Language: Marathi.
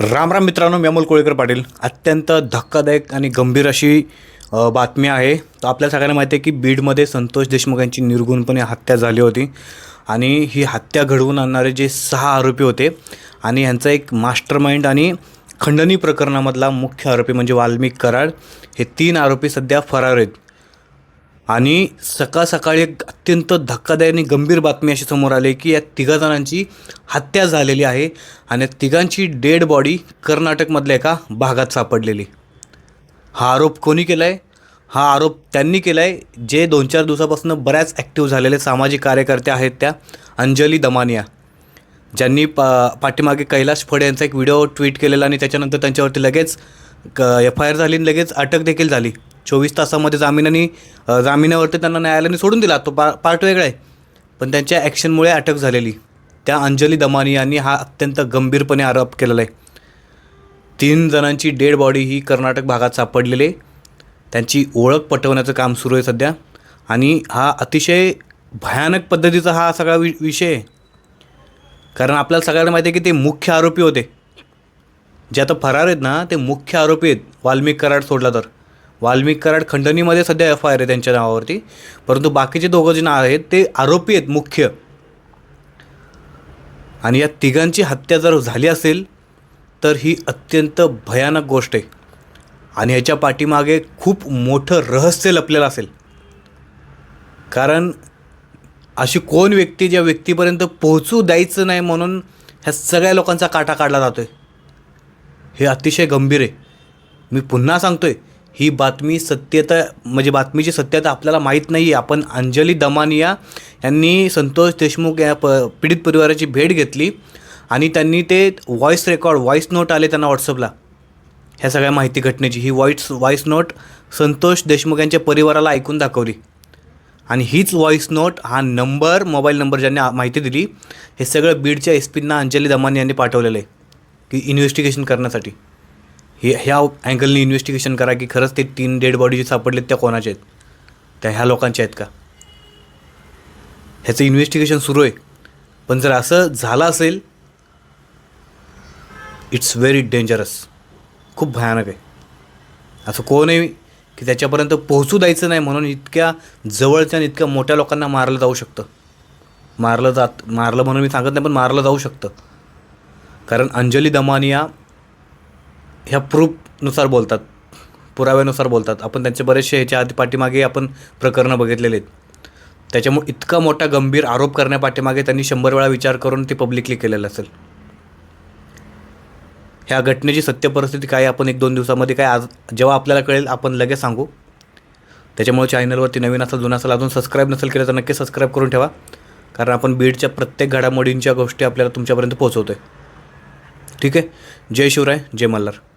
राम राम मित्रांनो मी अमोल कोळेकर पाटील. अत्यंत धक्कादायक आणि गंभीर अशी बातमी आहे. तर आपल्या सगळ्यांना माहिती आहे की बीडमध्ये संतोष देशमुख यांची निर्गुणपणे हत्या झाली होती. आणि ही हत्या घडवून आणणारे जे सहा आरोपी होते आणि यांचा एक मास्टर माइंड आणि खंडणी प्रकरणामधला मुख्य आरोपी म्हणजे वाल्मिक कराड. हे तीन आरोपी सध्या फरार आहेत. आणि सकाळ सकाळी एक अत्यंत धक्कादायक आणि गंभीर बातमी अशी समोर आली की या तिघा जणांची हत्या झालेली आहे आणि तिघांची डेड बॉडी कर्नाटकमधल्या एका भागात सापडलेली. हा आरोप कोणी केला आहे हा आरोप त्यांनी केला आहे जे दोन चार दिवसापासून बऱ्याच ॲक्टिव्ह झालेले सामाजिक कार्यकर्ते आहेत त्या अंजली दमानिया. ज्यांनी पा पाठीमागे कैलाश फड यांचा एक व्हिडिओ ट्विट केलेला आणि त्याच्यानंतर त्यांच्यावरती लगेच क एफ आय आर झाली आणि लगेच अटक देखील झाली. चोवीस तासामध्ये जामिनाने जामिनावरती त्यांना न्यायालयाने सोडून दिला. तो पा पार्ट वेगळा आहे. पण त्यांच्या ॲक्शनमुळे अटक झालेली. त्या अंजली दमानी यांनी हा अत्यंत गंभीरपणे आरोप केलेला आहे. तीन जणांची डेड बॉडी ही कर्नाटक भागात सापडलेली आहे. त्यांची ओळख पटवण्याचं काम सुरू आहे सध्या. आणि हा अतिशय भयानक पद्धतीचा हा सगळा वि विषय आहे. कारण आपल्याला सगळ्यांना माहिती आहे की ते मुख्य आरोपी होते. जे आता फरार आहेत ना ते मुख्य आरोपी आहेत. वाल्मिक कराड सोडला तर. वाल्मिक कराड खंडणीमध्ये सध्या एफ आय आर आहे त्यांच्या नावावरती. परंतु बाकीचे दोघं जण आहेत ते आरोपी आहेत मुख्य. आणि या तिघांची हत्या जर झाली असेल तर ही अत्यंत भयानक गोष्ट आहे. आणि ह्याच्या पाठीमागे खूप मोठं रहस्य लपलेलं असेल. कारण अशी कोण व्यक्ती ज्या व्यक्तीपर्यंत पोहोचू द्यायचं नाही म्हणून ह्या सगळ्या लोकांचा काटा काढला जातो आहे हे अतिशय गंभीर आहे. मी पुन्हा सांगतो आहे ही बातमी सत्यता म्हणजे बातमीची सत्यता आपल्याला माहीत नाही आहे आपण अंजली दमानिया यांनी संतोष देशमुख या प पीडित परिवाराची भेट घेतली आणि त्यांनी ते व्हॉईस रेकॉर्ड व्हॉईस नोट आले त्यांना व्हॉट्सअपला ह्या सगळ्या माहिती घटनेची. ही voice voice note Santosh Deshmukh यांच्या परिवाराला ऐकून दाखवली. आणि हीच व्हॉईस नोट हा नंबर मोबाईल नंबर ज्यांनी माहिती दिली हे सगळं बीडच्या एस पींना अंजली दमानी यांनी पाठवलेलं आहे. की इन्व्हेस्टिगेशन करण्यासाठी. हे ह्या अँगलने इन्व्हेस्टिगेशन करा की खरंच ते तीन डेड बॉडी जे सापडलेत त्या कोणाच्या आहेत? त्या ह्या लोकांच्या आहेत का? ह्याचं इन्व्हेस्टिगेशन सुरू आहे. पण जर असं झालं असेल इट्स व्हेरी डेंजरस खूप भयानक आहे. असं कोणही की त्याच्यापर्यंत पोहोचू द्यायचं नाही म्हणून इतक्या जवळच्या आणि इतक्या मोठ्या लोकांना मारलं जाऊ शकतं. मारलं जात मारलं म्हणून मी सांगत नाही पण मारलं जाऊ शकतं. कारण अंजली दमानिया ह्या प्रूफनुसार बोलतात पुराव्यानुसार बोलतात. आपण त्यांचे बरेचसे ह्याच्या आधी पाठीमागे आपण प्रकरणं बघितलेले आहेत. त्याच्यामुळे इतका मोठा गंभीर आरोप करण्यापाठीमागे त्यांनी शंभर वेळा विचार करून ते पब्लिकली केलेलं असेल. ह्या घटनेची सत्य परिस्थिती काय आपण एक दोन दिवसामध्ये काय आज जेव्हा आपल्याला कळेल आपण लगेच सांगू. त्याच्यामुळे चॅनलवरती नवीन असेल जुना असेल अजून सबस्क्राईब नसेल केलं तर नक्की सबस्क्राईब करून ठेवा. कारण आपण बीडच्या प्रत्येक घडामोडींच्या गोष्टी आपल्याला तुमच्यापर्यंत पोहोचवतो आहे ठीक आहे? जय शिवराय जय मल्हार.